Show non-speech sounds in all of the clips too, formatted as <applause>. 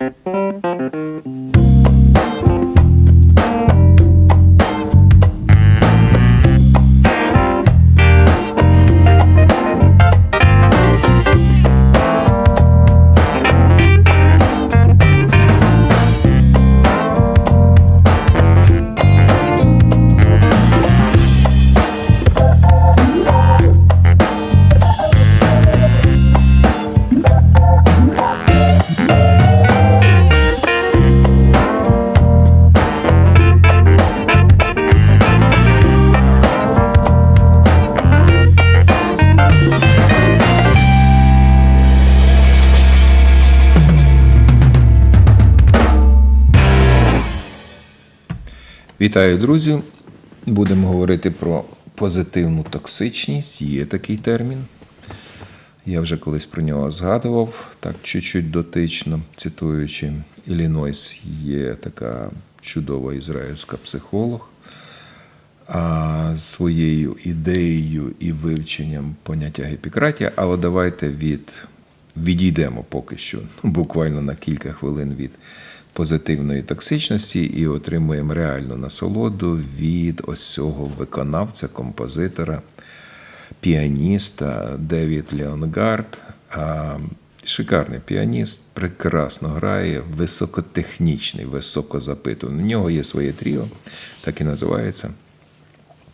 Thank you. Вітаю, друзі! Будемо говорити про позитивну токсичність. Є такий термін. Я вже колись про нього згадував, так чуть-чуть дотично, цитуючи Іллінойс, є така чудова ізраїльська психолог. А з своєю ідеєю і вивченням поняття гіпікратія, але давайте від, відійдемо поки що, <laughs> буквально на кілька хвилин від позитивної токсичності і отримуємо реальну насолоду від ось цього виконавця, композитора, піаніста Девід Леонгард. Шикарний піаніст, прекрасно грає, високотехнічний, високозапитуваний. У нього є своє тріо, так і називається.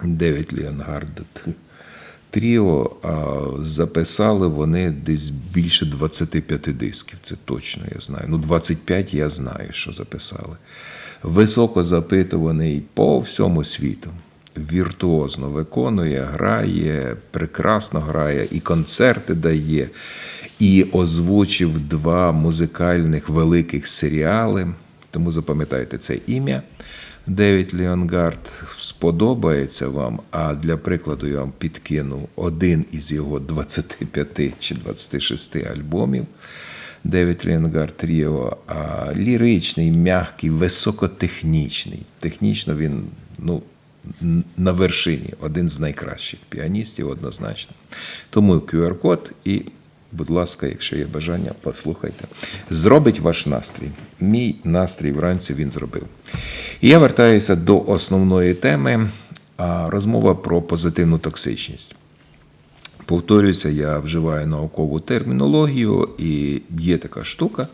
Девід Леонгард Тріо записали вони десь більше 25 дисків. Це точно я знаю. Ну, 25 я знаю, що записали. Високо запитуваний по всьому світу. Віртуозно виконує, грає, прекрасно грає, і концерти дає, і озвучив два музикальних великих серіали. Тому запам'ятайте це ім'я. Девід Леонгард сподобається вам, а для прикладу я вам підкину один із його 25 чи 26 альбомів. Девід Леонгард Тріо, а ліричний, м'який, високотехнічний. Технічно він ну, на вершині, один з найкращих піаністів однозначно. Тому QR-код і Будь ласка, якщо є бажання, послухайте. Зробить ваш настрій. Мій настрій вранці він зробив. І я вертаюся до основної теми розмова про позитивну токсичність. Повторюся, я вживаю наукову термінологію, і є така штука.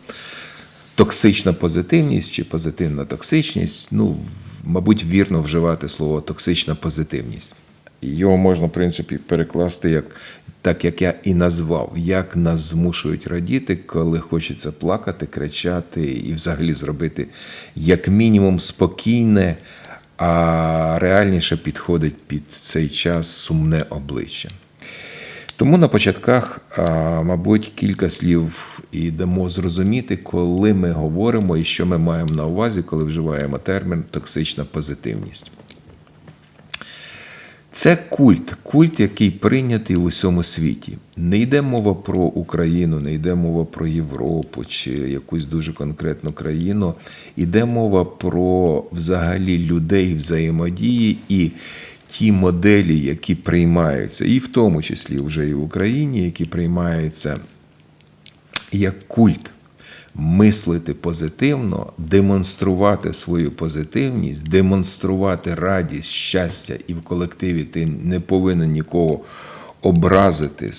Токсична позитивність чи позитивна токсичність. Ну, мабуть, вірно вживати слово токсична позитивність. Його можна, в принципі, перекласти як так, як я і назвав, як нас змушують радіти, коли хочеться плакати, кричати і взагалі зробити як мінімум спокійне, а реальніше підходить під цей час сумне обличчя. Тому на початках, мабуть, кілька слів і дамо зрозуміти, коли ми говоримо і що ми маємо на увазі, коли вживаємо термін токсична позитивність. Це культ, культ, який прийнятий в усьому світі. Не йде мова про Україну, не йде мова про Європу чи якусь дуже конкретну країну. Йде мова про взагалі людей взаємодії і ті моделі, які приймаються, і в тому числі вже і в Україні, які приймаються як культ мислити позитивно, демонструвати свою позитивність, демонструвати радість, щастя, і в колективі ти не повинен нікого образити,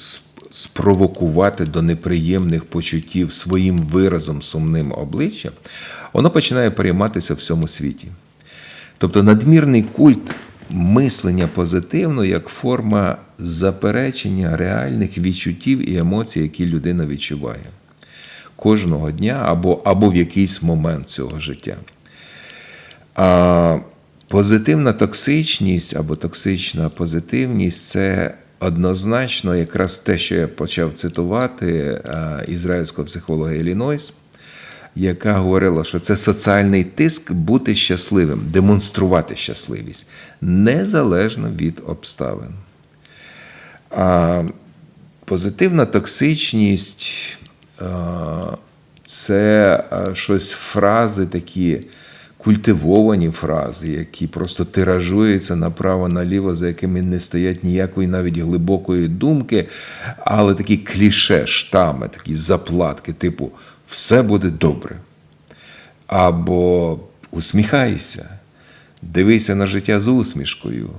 спровокувати до неприємних почуттів своїм виразом сумним обличчям, воно починає перейматися в всьому світі. Тобто надмірний культ мислення позитивно як форма заперечення реальних відчуттів і емоцій, які людина відчуває кожного дня або, або в якийсь момент цього життя. А позитивна токсичність або токсична позитивність це однозначно якраз те, що я почав цитувати ізраїльського психолога Елінойс, яка говорила, що це соціальний тиск бути щасливим, демонструвати щасливість незалежно від обставин. А позитивна токсичність це щось фрази такі культивовані фрази, які просто тиражуються направо-наліво, за якими не стоять ніякої навіть глибокої думки, але такі кліше, штами, такі заплатки, типу все буде добре. або усміхайся, дивися на життя з усмішкою.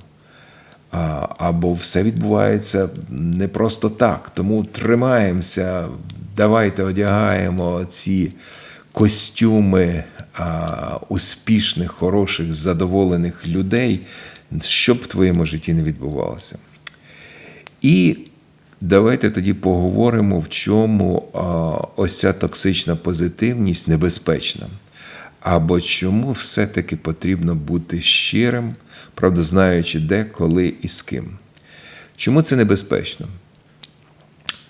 Або все відбувається не просто так. Тому тримаємося, давайте одягаємо ці костюми успішних, хороших, задоволених людей, щоб в твоєму житті не відбувалося. І давайте тоді поговоримо, в чому ось ця токсична позитивність небезпечна. Або чому все-таки потрібно бути щирим, правда, знаючи де, коли і з ким. Чому це небезпечно?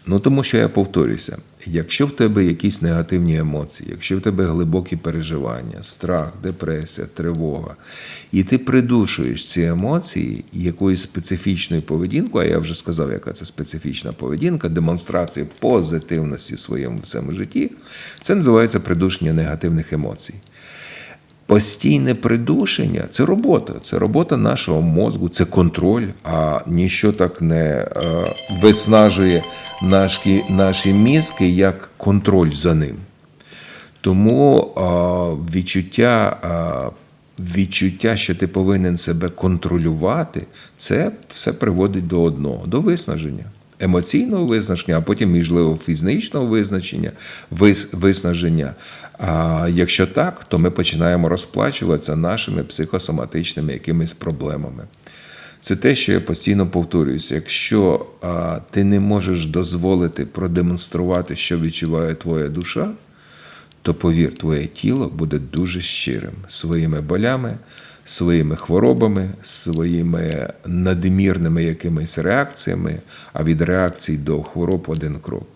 Ну, тому що я повторюся: якщо в тебе якісь негативні емоції, якщо в тебе глибокі переживання, страх, депресія, тривога, і ти придушуєш ці емоції якоюсь специфічною поведінкою, а я вже сказав, яка це специфічна поведінка, демонстрація позитивності в своєму цьому житті, це називається придушення негативних емоцій. Постійне придушення це робота, це робота нашого мозку, це контроль, а ніщо так не е, виснажує наші, наші мізки як контроль за ним. Тому е, відчуття, е, відчуття, що ти повинен себе контролювати, це все приводить до одного, до виснаження. Емоційного визначення, а потім, можливо, фізичного визначення, виснаження. А якщо так, то ми починаємо розплачуватися нашими психосоматичними якимись проблемами. Це те, що я постійно повторююся. Якщо а, ти не можеш дозволити продемонструвати, що відчуває твоя душа, то повір, твоє тіло буде дуже щирим своїми болями, своїми хворобами, своїми надмірними якимись реакціями, а від реакцій до хвороб один крок.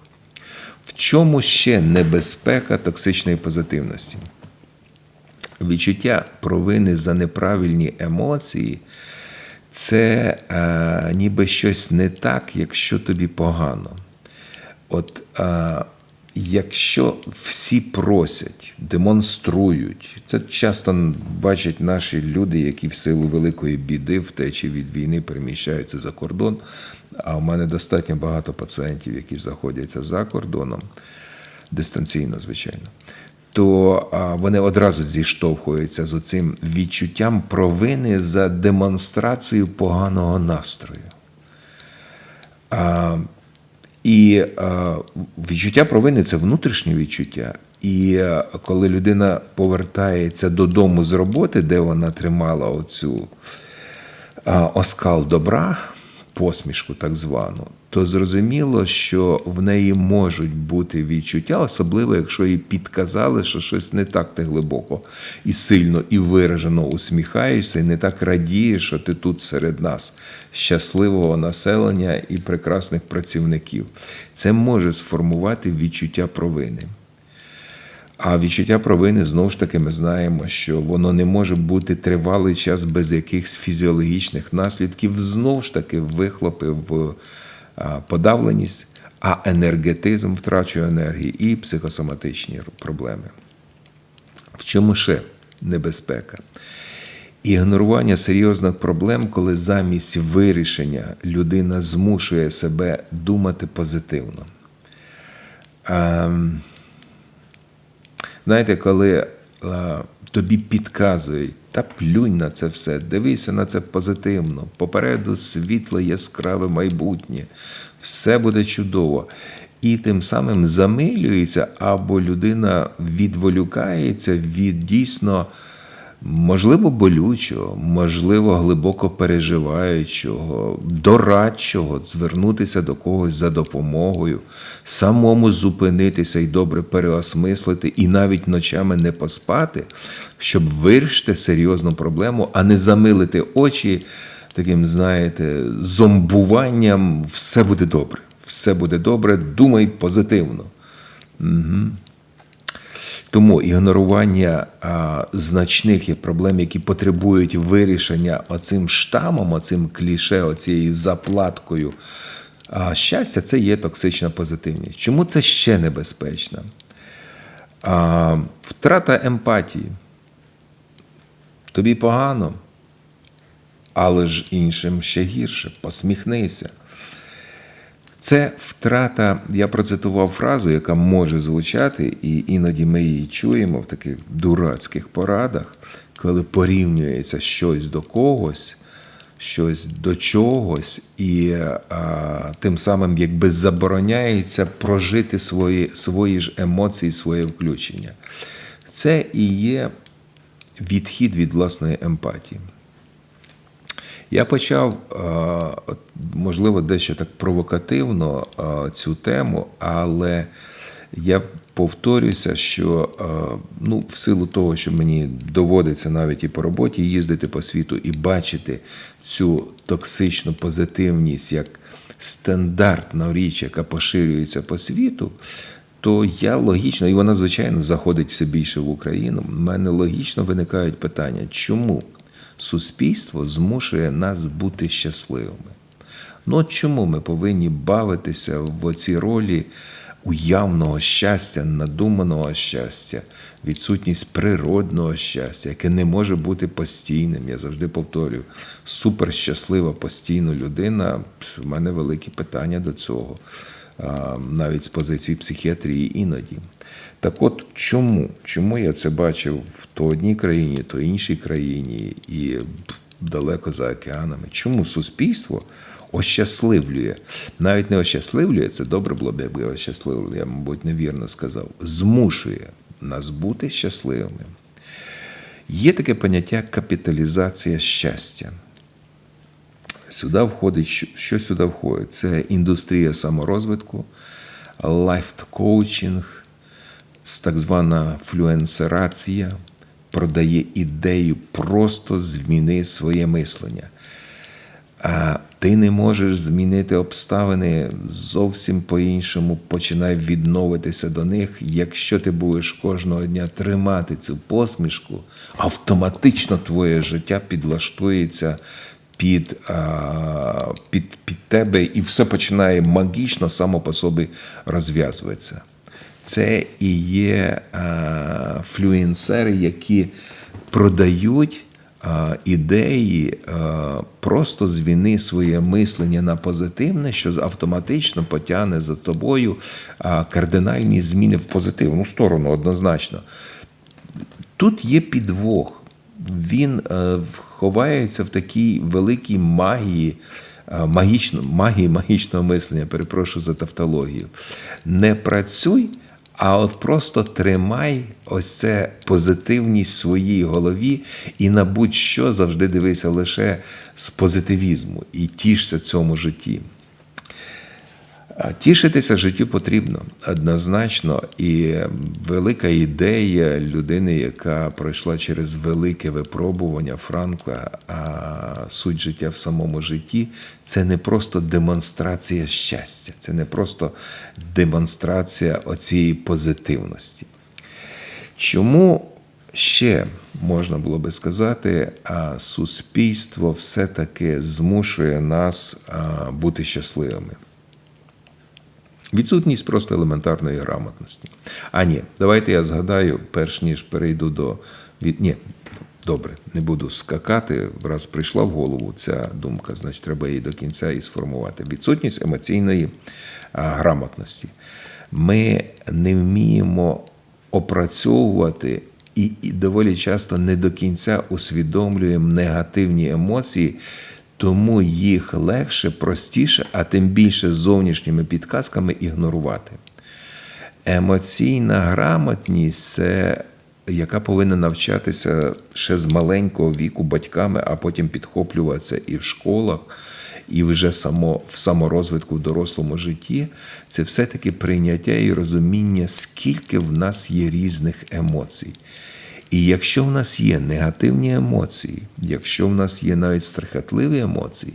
В чому ще небезпека токсичної позитивності? Відчуття провини за неправильні емоції це е, ніби щось не так, якщо тобі погано. От е, якщо всі просять, демонструють, це часто бачать наші люди, які в силу великої біди, втечі від війни переміщаються за кордон. А у мене достатньо багато пацієнтів, які знаходяться за кордоном, дистанційно, звичайно. То вони одразу зіштовхуються з оцим відчуттям провини за демонстрацію поганого настрою. І відчуття провини це внутрішнє відчуття. І коли людина повертається додому з роботи, де вона тримала оцю оскал добра, посмішку, так звану, то зрозуміло, що в неї можуть бути відчуття, особливо якщо їй підказали, що щось не так ти глибоко і сильно і виражено усміхаєшся, і не так радієш, що ти тут серед нас, щасливого населення і прекрасних працівників. Це може сформувати відчуття провини. А відчуття провини знову ж таки ми знаємо, що воно не може бути тривалий час без якихось фізіологічних наслідків, знову ж таки, вихлопи в подавленість, а енергетизм втрачує енергії і психосоматичні проблеми. В чому ще небезпека? Ігнорування серйозних проблем, коли замість вирішення людина змушує себе думати позитивно. Знаєте, коли а, тобі підказують, та плюнь на це все, дивися на це позитивно, попереду світле, яскраве майбутнє, все буде чудово. І тим самим замилюється, або людина відволікається від дійсно можливо, болючого, можливо, глибоко переживаючого, дорадчого, звернутися до когось за допомогою, самому зупинитися і добре переосмислити, і навіть ночами не поспати, щоб вирішити серйозну проблему, а не замилити очі таким, знаєте, зомбуванням, все буде добре. Все буде добре, думай позитивно. Угу. Тому ігнорування а, значних проблем, які потребують вирішення оцим штамом, оцим кліше, оцією заплаткою. А щастя це є токсична позитивність. Чому це ще небезпечно? А, Втрата емпатії. Тобі погано, але ж іншим ще гірше. Посміхнися. Це втрата, я процитував фразу, яка може звучати, і іноді ми її чуємо в таких дурацьких порадах, коли порівнюється щось до когось, щось до чогось, і а, тим самим якби забороняється прожити свої, свої ж емоції, своє включення. Це і є відхід від власної емпатії. Я почав, е, можливо, дещо так провокативно е, цю тему, але я повторюся, що е, ну, в силу того, що мені доводиться навіть і по роботі їздити по світу і бачити цю токсичну позитивність як стандартна річ, яка поширюється по світу. То я логічно, і вона, звичайно, заходить все більше в Україну. У мене логічно виникають питання, чому суспільство змушує нас бути щасливими. Ну от чому ми повинні бавитися в оці ролі уявного щастя, надуманого щастя, відсутність природного щастя, яке не може бути постійним. Я завжди повторюю, суперщаслива постійно людина. В мене великі питання до цього. Навіть з позиції психіатрії іноді. Так от чому? Чому я це бачив то одній країні, то іншій країні і далеко за океанами? Чому суспільство ощасливлює? Навіть не ощасливлює, це добре було б, якби ощасливлює, я, мабуть, невірно сказав, змушує нас бути щасливими. Є таке поняття капіталізація щастя. Сюди входить, що сюди входить? Це індустрія саморозвитку, лайф-коучинг, так звана флюенсерація, продає ідею, просто зміни своє мислення. А ти не можеш змінити обставини зовсім по-іншому, починай відновитися до них. Якщо ти будеш кожного дня тримати цю посмішку, автоматично твоє життя підлаштується під під, під тебе, і все починає магічно само по собі розв'язуватися. Це і є флюенсери, які продають ідеї, просто звіни своє мислення на позитивне, що автоматично потягне за тобою кардинальні зміни в позитивну сторону, однозначно. Тут є підвох. Він е, ховається в такій великій магії, магічно, магії магічного мислення, перепрошую за тавтологію. Не працюй. А от просто тримай ось це позитивність в своїй голові і на будь-що завжди дивися лише з позитивізму і тішся цьому житті. Тішитися життю потрібно однозначно, і велика ідея людини, яка пройшла через велике випробування Франкла, а суть життя в самому житті це не просто демонстрація щастя, це не просто демонстрація оцієї позитивності. Чому ще можна було би сказати, суспільство все-таки змушує нас бути щасливими? Відсутність просто елементарної грамотності. А ні, давайте я згадаю, перш ніж перейду до від. Ні, добре, не буду скакати. Раз прийшла в голову ця думка, значить, треба її до кінця і сформувати. Відсутність емоційної грамотності. Ми не вміємо опрацьовувати. І, і доволі часто не до кінця усвідомлюємо негативні емоції, тому їх легше, простіше, а тим більше зовнішніми підказками ігнорувати. Емоційна грамотність це яка повинна навчатися ще з маленького віку батьками, а потім підхоплюватися і в школах, і вже само, в саморозвитку в дорослому житті, це все-таки прийняття і розуміння, скільки в нас є різних емоцій. І якщо в нас є негативні емоції, якщо в нас є навіть страхотливі емоції,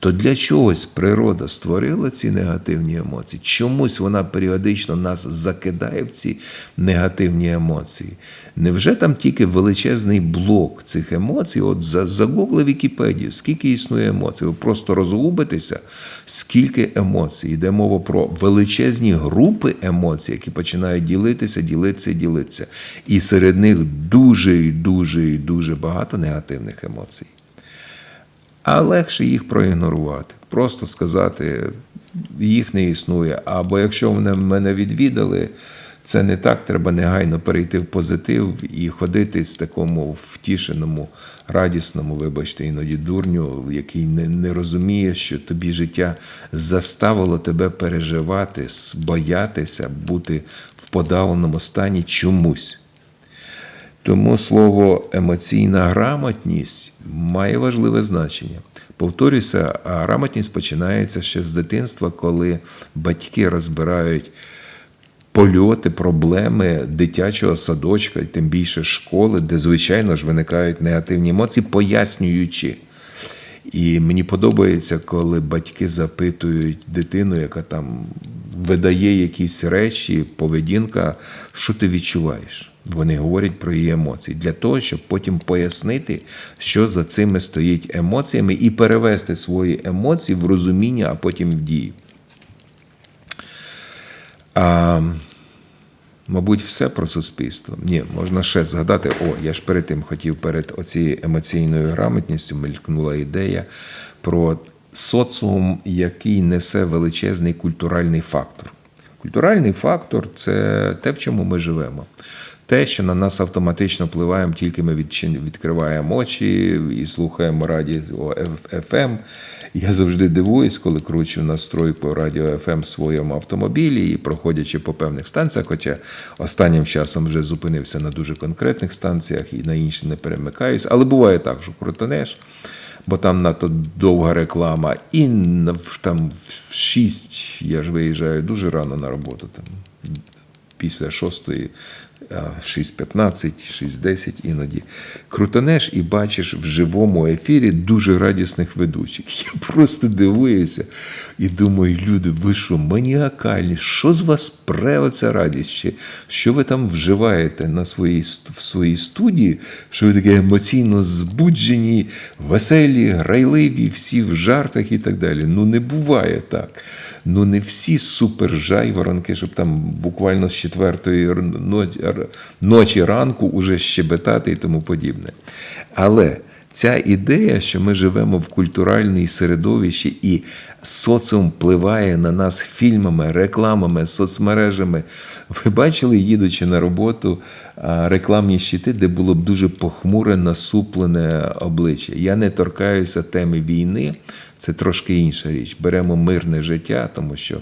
то для чогось природа створила ці негативні емоції. Чомусь вона періодично нас закидає в ці негативні емоції. Невже там тільки величезний блок цих емоцій? От загугли Вікіпедію, скільки існує емоцій? Ви просто розгубитеся, скільки емоцій. Йде мова про величезні групи емоцій, які починають ділитися, ділитися, ділитися. І серед них дуже і дуже і дуже багато негативних емоцій а легше їх проігнорувати. Просто сказати, їх не існує. Або якщо вони мене відвідали, це не так, треба негайно перейти в позитив і ходити з такому втішеному, радісному, вибачте, іноді дурню, який не, не розуміє, що тобі життя заставило тебе переживати, боятися, бути в подавленому стані чомусь. Тому слово емоційна грамотність має важливе значення. Повторюся, а грамотність починається ще з дитинства, коли батьки розбирають польоти, проблеми дитячого садочка, тим більше школи, де, звичайно ж, виникають негативні емоції, пояснюючи. І мені подобається, коли батьки запитують дитину, яка там видає якісь речі, поведінка, що ти відчуваєш. Вони говорять про її емоції для того, щоб потім пояснити, що за цими стоїть емоціями, і перевести свої емоції в розуміння, а потім в дію. А, мабуть, все про суспільство. Ні, можна ще згадати. О, я ж перед тим хотів перед оцією емоційною грамотністю мелькнула ідея про соціум, який несе величезний культуральний фактор. Культуральний фактор це те, в чому ми живемо. Те, що на нас автоматично впливає, тільки ми відкриваємо очі і слухаємо радіо FM. Я завжди дивуюсь, коли кручу настройку радіо FM в своєму автомобілі і проходячи по певних станціях, хоча останнім часом вже зупинився на дуже конкретних станціях і на інші не перемикаюсь. Але буває так, що крутанеш, бо там надто довга реклама, і там в 6 я ж виїжджаю дуже рано на роботу. Там після шостої, 6.15, 6.10 іноді. Крутанеш і бачиш в живому ефірі дуже радісних ведучих. <laughs> Я просто дивуюся і думаю, люди, ви що, маніакальні? Що з вас пре оця радість? Що ви там вживаєте на своїй, в своїй студії, що ви такі емоційно збуджені, веселі, грайливі, всі в жартах і так далі. Ну не буває так. Ну не всі супер жайворонки, щоб там буквально з четвертої ночі, ночі ранку уже щебетати і тому подібне. Але ця ідея, що ми живемо в культуральній середовищі і соціум впливає на нас фільмами, рекламами, соцмережами. Ви бачили, їдучи на роботу, рекламні щити, де було б дуже похмуре, насуплене обличчя. Я не торкаюся теми війни, це трошки інша річ. Беремо мирне життя, тому що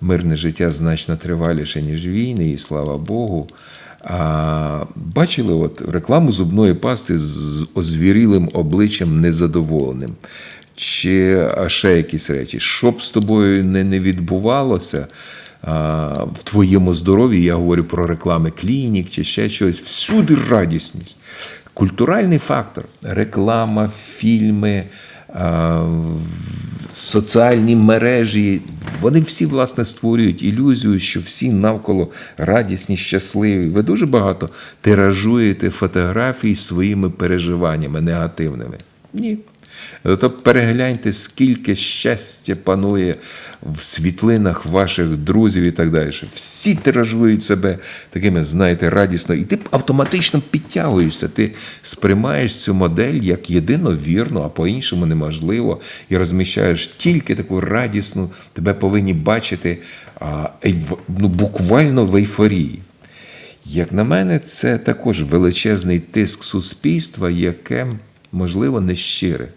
мирне життя значно триваліше, ніж війни, і слава Богу. А, бачили от рекламу зубної пасти з озвірілим обличчям незадоволеним. Чи ще якісь речі. Щоб з тобою не, не відбувалося а, в твоєму здоров'ї, я говорю про реклами клінік чи ще щось, всюди радісність. Культуральний фактор, реклама, фільми, соціальні мережі, вони всі, власне, створюють ілюзію, що всі навколо радісні, щасливі. Ви дуже багато тиражуєте фотографій своїми переживаннями негативними. Ні. То перегляньте, скільки щастя панує в світлинах ваших друзів і так далі. Всі тиражують себе такими, знаєте, радісно, і ти автоматично підтягуєшся. Ти сприймаєш цю модель як єдино вірну, а по-іншому неможливо, і розміщаєш тільки таку радісну, тебе повинні бачити ну, буквально в ейфорії. Як на мене, це також величезний тиск суспільства, яке, можливо, не щире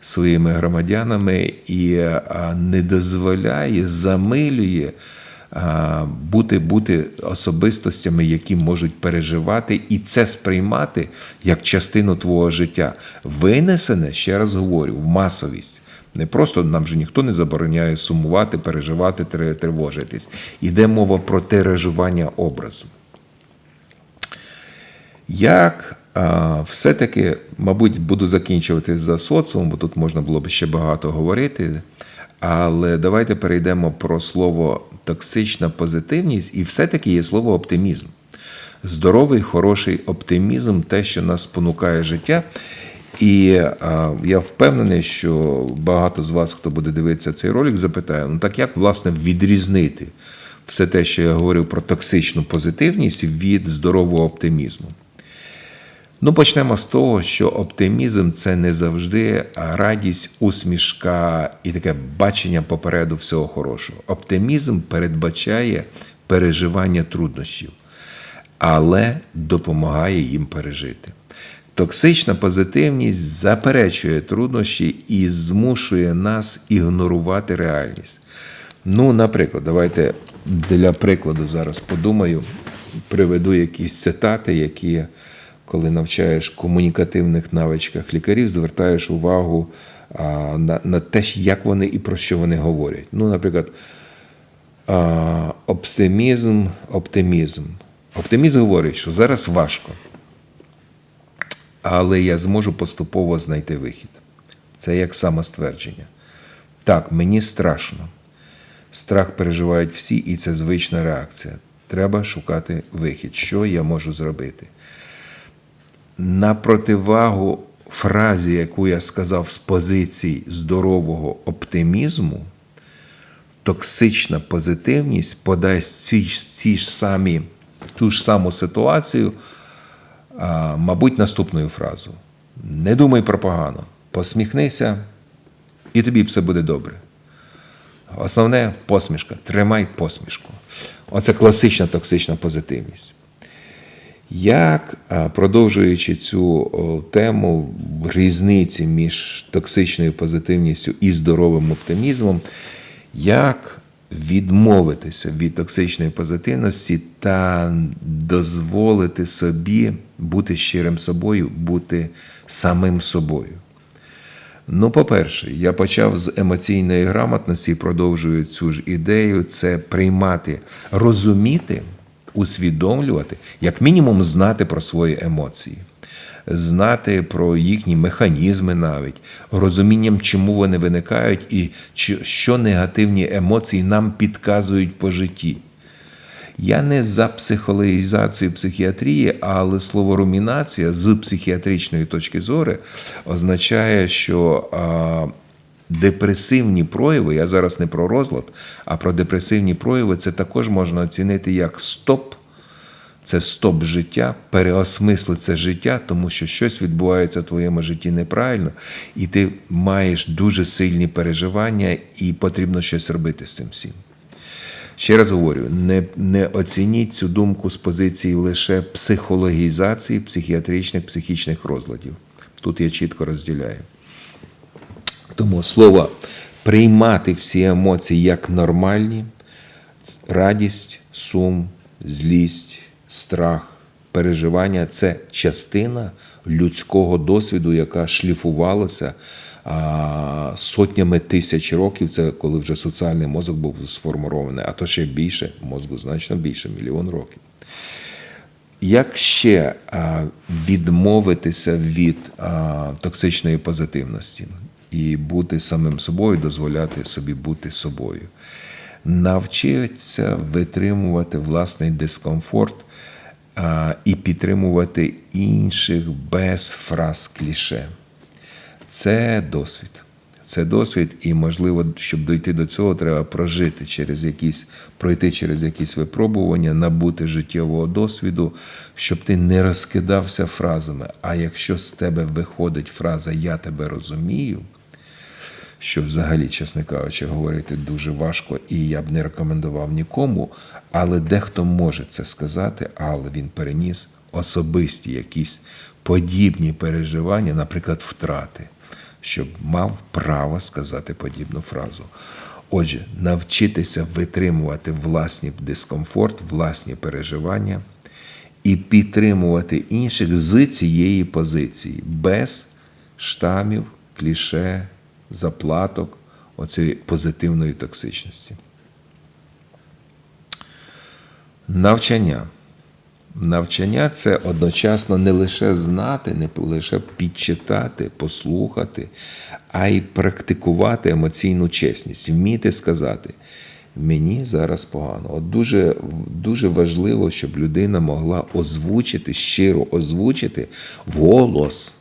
своїми громадянами і не дозволяє, замилює бути, бути особистостями, які можуть переживати і це сприймати як частину твого життя. Винесене, ще раз говорю, в масовість. Не просто нам же ніхто не забороняє сумувати, переживати, тривожитись. Іде мова про тиражування образу. Як все-таки, мабуть, буду закінчувати за соціум, бо тут можна було б ще багато говорити. Але давайте перейдемо про слово токсична позитивність, і все-таки є слово оптимізм. Здоровий, хороший оптимізм, те, що нас спонукає життя. І а, я впевнений, що багато з вас, хто буде дивитися цей ролик, запитає: ну так як власне відрізнити все те, що я говорив про токсичну позитивність від здорового оптимізму? Ну, почнемо з того, що оптимізм це не завжди радість, усмішка і таке бачення попереду всього хорошого. Оптимізм передбачає переживання труднощів, але допомагає їм пережити. Токсична позитивність заперечує труднощі і змушує нас ігнорувати реальність. Ну, наприклад, давайте для прикладу зараз подумаю, приведу якісь цитати, які, коли навчаєш комунікативних навичках лікарів, звертаєш увагу на, на те, як вони і про що вони говорять. Ну, наприклад, оптимізм, оптимізм. Оптимізм говорить, що зараз важко, але я зможу поступово знайти вихід. Це як самоствердження. Так, мені страшно. Страх переживають всі, і це звична реакція. Треба шукати вихід. Що я можу зробити? На противагу фразі, яку я сказав з позиції здорового оптимізму, токсична позитивність подасть ці, ці ж самі, ту ж саму ситуацію, а, мабуть, наступною фразою. Не думай про погано, посміхнися, і тобі все буде добре. Основне посмішка. Тримай посмішку. Оце класична токсична позитивність. Як, продовжуючи цю тему різниці між токсичною позитивністю і здоровим оптимізмом, як відмовитися від токсичної позитивності та дозволити собі бути щирим собою, бути самим собою? Ну, по-перше, я почав з емоційної грамотності і продовжую цю ж ідею: це приймати, розуміти, усвідомлювати, як мінімум, знати про свої емоції, знати про їхні механізми навіть, розумінням, чому вони виникають, і що негативні емоції нам підказують по житті. Я не за психологізацію психіатрії, але слово румінація з психіатричної точки зору означає, що депресивні прояви, я зараз не про розлад, а про депресивні прояви, це також можна оцінити як стоп. Це стоп життя, переосмисли це життя, тому що щось відбувається в твоєму житті неправильно, і ти маєш дуже сильні переживання, і потрібно щось робити з цим всім. Ще раз говорю, не, не оцініть цю думку з позиції лише психологізації психіатричних психічних розладів. Тут я чітко розділяю. Тому слово приймати всі емоції як нормальні, радість, сум, злість, страх, переживання це частина людського досвіду, яка шліфувалася а, сотнями тисяч років. Це коли вже соціальний мозок був сформований, а то ще більше, мозку значно більше, мільйон років. Як ще відмовитися від токсичної позитивності і бути самим собою, дозволяти собі бути собою? Навчитися витримувати власний дискомфорт а, і підтримувати інших без фраз кліше. Це досвід. Це досвід, і можливо, щоб дойти до цього, треба прожити через якісь, пройти через якісь випробування, набути життєвого досвіду, щоб ти не розкидався фразами. А якщо з тебе виходить фраза Я тебе розумію, що взагалі, чесно кажучи, говорити дуже важко, і я б не рекомендував нікому, але дехто може це сказати, але він переніс особисті якісь подібні переживання, наприклад, втрати, щоб мав право сказати подібну фразу. Отже, навчитися витримувати власний дискомфорт, власні переживання і підтримувати інших з цієї позиції, без штамів, кліше, заплаток, оцієї позитивної токсичності. Навчання. Навчання це одночасно не лише знати, не лише підчитати, послухати, а й практикувати емоційну чесність, вміти сказати. Мені зараз погано. От дуже, дуже важливо, щоб людина могла озвучити, щиро озвучити вголос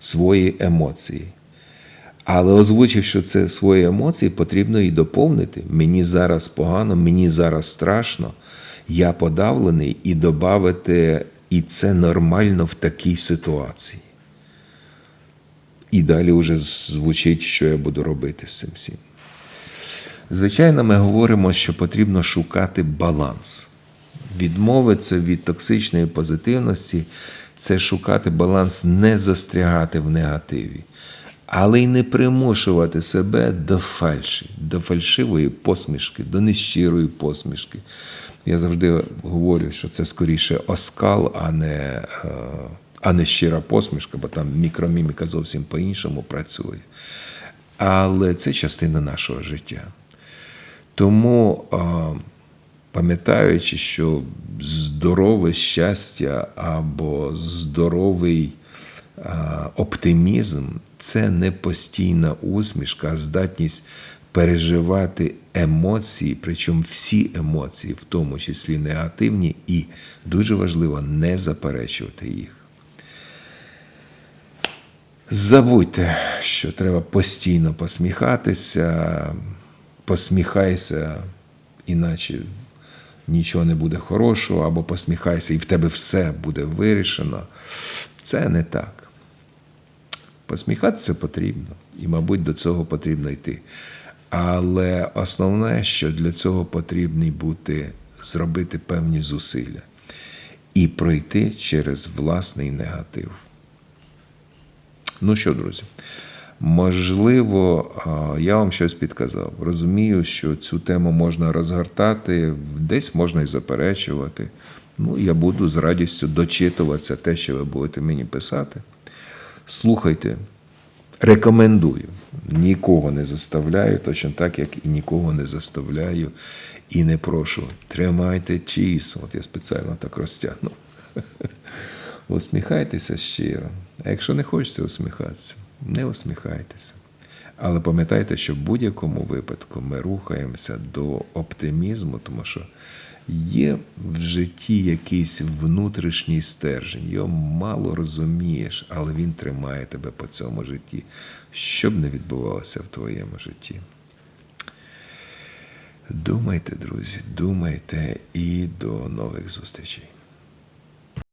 свої емоції. Але озвучивши це свої емоції, потрібно і доповнити. Мені зараз погано, мені зараз страшно, я подавлений, і додати І це нормально в такій ситуації. І далі вже звучить, що я буду робити з цим всім. Звичайно, ми говоримо, що потрібно шукати баланс. Відмовитися від токсичної позитивності це шукати баланс, не застрягати в негативі, але й не примушувати себе до фальші, до фальшивої посмішки, до нещирої посмішки. Я завжди говорю, що це скоріше оскал, а не, е, а не щира посмішка, бо там мікроміміка зовсім по-іншому працює. Але це частина нашого життя. Тому, е, пам'ятаючи, що здорове щастя або здоровий оптимізм це не постійна усмішка, а здатність переживати емоції, причому всі емоції, в тому числі негативні, і дуже важливо не заперечувати їх. Забудьте, що треба постійно посміхатися, посміхайся, іначе нічого не буде хорошого, або посміхайся, і в тебе все буде вирішено. Це не так. Посміхатися потрібно, і, мабуть, до цього потрібно йти. Але основне, що для цього потрібно бути, зробити певні зусилля і пройти через власний негатив. Ну що, друзі, можливо, я вам щось підказав. Розумію, що цю тему можна розгортати, десь можна і заперечувати. Ну, я буду з радістю дочитуватися те, що ви будете мені писати. Слухайте, рекомендую. Нікого не заставляю, точно так, як і нікого не заставляю і не прошу. Тримайте чіс. От я спеціально так розтягну. <laughs> Усміхайтеся щиро. А якщо не хочеться усміхатися, не усміхайтеся. Але пам'ятайте, що в будь-якому випадку ми рухаємося до оптимізму, тому що є в житті якийсь внутрішній стержень. Його мало розумієш, але він тримає тебе по цьому житті, що б не відбувалося в твоєму житті. Думайте, друзі, думайте і до нових зустрічей.